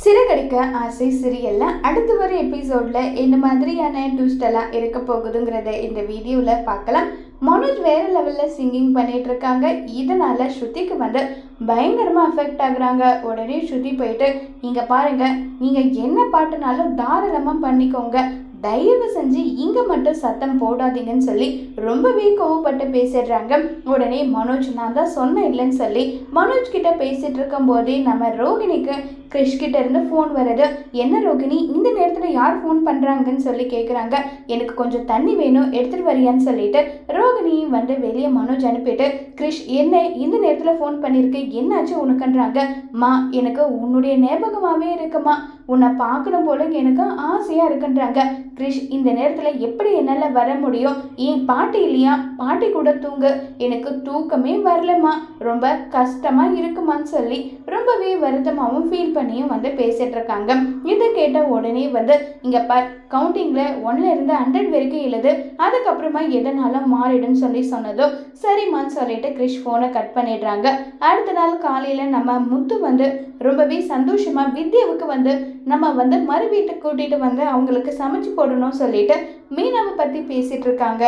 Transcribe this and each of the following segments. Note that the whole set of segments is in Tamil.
சிறகடிக்க ஆசை சிரியல்ல அடுத்து வர எபிசோடில் என்ன மாதிரியான ட்விஸ்ட் எல்லாம் இருக்க போகுதுங்கிறத இந்த வீடியோவில் பார்க்கலாம். மனோஜ் வேற லெவலில் சிங்கிங் பண்ணிட்டு இருக்காங்க. இதனால ஸ்ருதிக்கு வந்து பயங்கரமாக அஃபெக்ட் ஆகுறாங்க. உடனே ஸ்ருதி போயிட்டு இங்கே பாருங்க நீங்கள் என்ன பாட்டுனாலும் தாராளமாக பண்ணிக்கோங்க. தயவு செஞ்சு இங்கே மட்டும் சத்தம் போடாதீங்கன்னு சொல்லி ரொம்பவே கோவப்பட்டு பேசிடுறாங்க. உடனே மனோஜ் நான் தான் சொன்னேன் இல்லைன்னு சொல்லி மனோஜ் கிட்ட பேசிட்டு இருக்கும் போதே நம்ம ரோகிணிக்கு கிரிஷ் கிட்ட இருந்து ஃபோன் வருது என்ன ரோகிணி இந்த நேரத்துல யார் ஃபோன் பண்றாங்கன்னு சொல்லி கேக்குறாங்க. எனக்கு கொஞ்சம் தண்ணி வேணும் எடுத்துட்டு வரியான்னு சொல்லிட்டு ரோகிணியும் வந்து வெளியே மனோஜ் அனுப்பிட்டு கிறிஷ் என்ன இந்த நேரத்துல ஃபோன் பண்ணிருக்கு? என்னாச்சு உனக்குன்றாங்க. மா எனக்கு உன்னுடைய ஞாபகமாவே இருக்குமா. உன்னை பார்க்கணும் போல எனக்கு ஆசையா இருக்குன்றாங்க. கிரிஷ் இந்த நேரத்தில் எப்படி என்னால் வர முடியும்? ஏன் பாட்டி இல்லையா? பாட்டி கூட தூங்கு. எனக்கு தூக்கமே வரலம்மா. ரொம்ப கஷ்டமாக இருக்குமான்னு சொல்லி ரொம்பவே வருத்தமாகவும் ஃபீல் பண்ணி பண்ணியும் வந்து பேசிட்டு இருக்காங்க. இதை கேட்ட உடனே வந்து இங்கே ப கவுண்டிங்கில் ஒன்ல இருந்து ஹண்ட்ரட் வரைக்கும் எழுது. அதுக்கப்புறமா எதனால மாறிடும் சொல்லி சொன்னதும் சரிம்மான்னு சொல்லிட்டு கிரிஷ் ஃபோனை கட் பண்ணிடுறாங்க. அடுத்த நாள் காலையில் நம்ம முத்து வந்து ரொம்பவே சந்தோஷமா வித்யாவுக்கு வந்து நம்ம வந்து மறு வீட்டுக்கு கூட்டிட்டு வந்து அவங்களுக்கு சமைச்சு போடணும் சொல்லிட்டு மீனாவை பத்தி பேசிட்டு இருக்காங்க.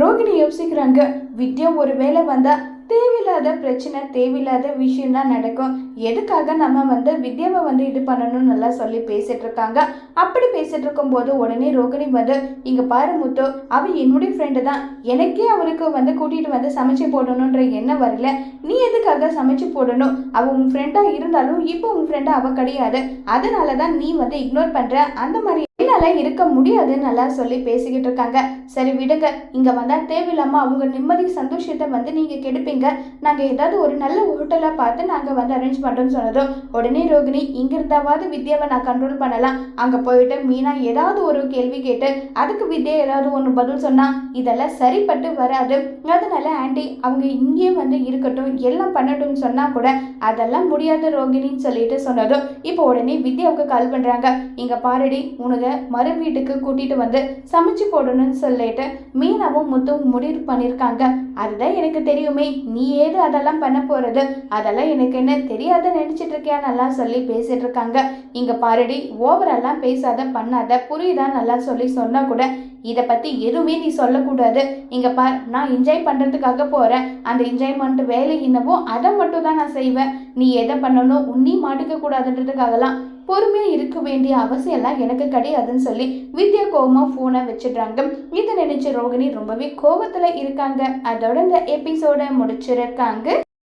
ரோகிணி யோசிக்கிறாங்க வித்யா ஒரு வேளை வந்தா தேவையில்லாத பிரச்சனை தேவையில்லாத விஷயம் தான் நடக்கும். எதுக்காக நம்ம வந்து வித்யாவை வந்து இது பண்ணணும்னு நல்லா சொல்லி பேசிட்டு இருக்காங்க. அப்படி பேசிட்டு இருக்கும்போது உடனே ரோகிணி வந்து இங்க பாரு முத்து அவ என்னுடைய ஃப்ரெண்டு தான். எனக்கே அவளுக்கு வந்து கூட்டிட்டு வந்து சமைச்சு போடணுன்ற எண்ணம் வரல. நீ எதுக்காக சமைச்சு போடணும்? அவ உன் ஃப்ரெண்டா இருந்தாலும் இப்போ உன் ஃப்ரெண்டா அவ கிடையாது. அதனால தான் நீ வந்து இக்னோர் பண்ற. அந்த மாதிரி என்னால் இருக்க முடியாதுன்னு நல்லா சொல்லி பேசிக்கிட்டு இருக்காங்க. சரி விடுங்க. இங்கே வந்தால் தேவையில்லாமல் அவங்க நிம்மதி சந்தோஷத்தை வந்து நீங்கள் கெடுப்பீங்க. நாங்கள் ஏதாவது ஒரு நல்ல ஹோட்டலாக பார்த்து நாங்கள் வந்து அரேஞ்ச் பண்ணுறோம்னு சொன்னதும் உடனே ரோகிணி இங்கே இருந்தாவது வித்யாவை நான் கண்ட்ரோல் பண்ணலாம். அங்கே போயிட்டு மீனா ஏதாவது ஒரு கேள்வி கேட்டு அதுக்கு வித்யா ஏதாவது ஒன்று பதில் சொன்னால் இதெல்லாம் சரிப்பட்டு வராது. அதனால ஆண்டி அவங்க இங்கேயே வந்து இருக்கட்டும். எல்லாம் பண்ணட்டும்னு சொன்னால் கூட அதெல்லாம் முடியாத ரோகிணின்னு சொல்லிட்டு சொன்னதும் இப்போ உடனே வித்யாவுக்கு கால் பண்ணுறாங்க இங்கே பாருடி உனக்கு மறு வீட்டுக்கு கூட்டிட்டு வந்து சமைச்சு போடணும்னு சொல்லிட்டு மீனாவும் முத்துவும் முடிவு பண்ணியிருக்காங்க அதுதான் எனக்கு தெரியுமே. நீ ஏது அதெல்லாம் பண்ண போறது? அதெல்லாம் எனக்கு என்ன தெரியாத நினைச்சிட்டு இருக்கியா நல்லா சொல்லி பேசிட்டு இருக்காங்க. இங்க பாருடி ஓவரெல்லாம் பேசாத பண்ணாத புரியுதா நல்லா சொல்லி சொன்னா கூட இதை பத்தி எதுவுமே நீ சொல்லக்கூடாது. இங்க பார் நான் என்ஜாய் பண்றதுக்காக போறேன். அந்த என்ஜாய்மெண்ட் வேலை என்னவோ அதை மட்டும் தான் நான் செய்வேன். நீ எதை பண்ணணும் உன்னி மாட்டிக்க கூடாதுன்றதுக்காகலாம். பொறுமையாக இருக்க வேண்டிய அவசியம்லாம் எனக்கு கிடையாதுன்னு சொல்லி வித்யா கோபமாக ஃபோனை வச்சிடுறாங்க. இதை நினைச்ச ரோகிணி ரொம்பவே கோபத்தில் இருக்காங்க. அதோட இந்த எபிசோட முடிச்சிருக்காங்க.